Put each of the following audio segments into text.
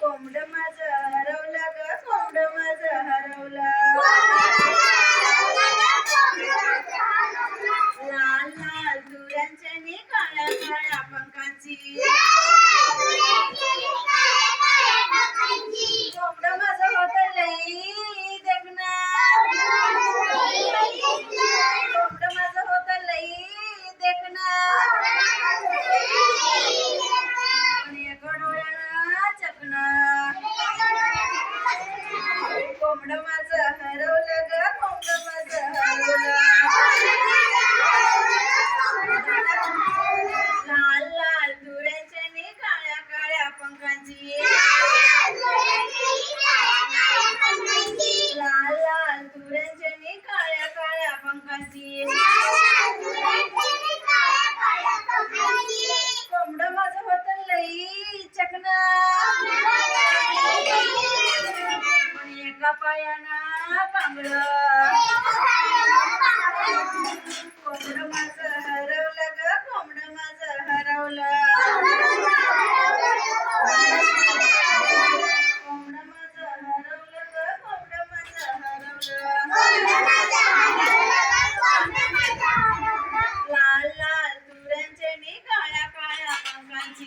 कोंबड माझ हरवलं ग कोंबड माझ हरवलं. लाल लाल धुऱ्यांच्या नि काळ्या काळ्या कोंड माझं हरवलं ग कोंड हरवलं. लाल लाल धुऱ्याच्या काळ्या काळ्या पंखांची. पायाना बांगड कोंबड माझं हरवलं ग कोंबड माझं हरवलं. कोंबड माझं हरवलं ग कोंबड माझं हरवलं. लाल लाल तुऱ्यांचे नी काळ्या काळ्या पंखांची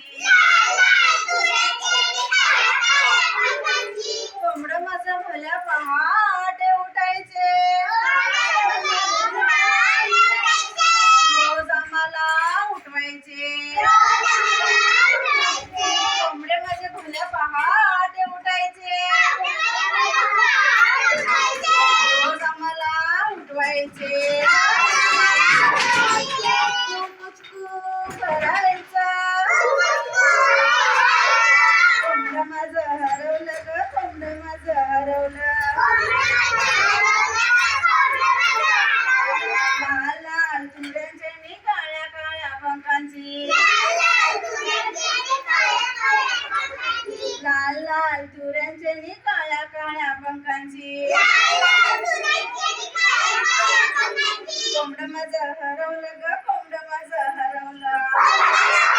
भल्या पहाटे उठायचे. रोज आम्हाला उठवायचे. कोंबडे माझे भल्या पहाटे उठायचे. रोज आम्हाला उठवायचे. नी काळ्या काळ्या पंखांची. कोंबड माझं हरवलं ग कोंबड माझं हरवलं.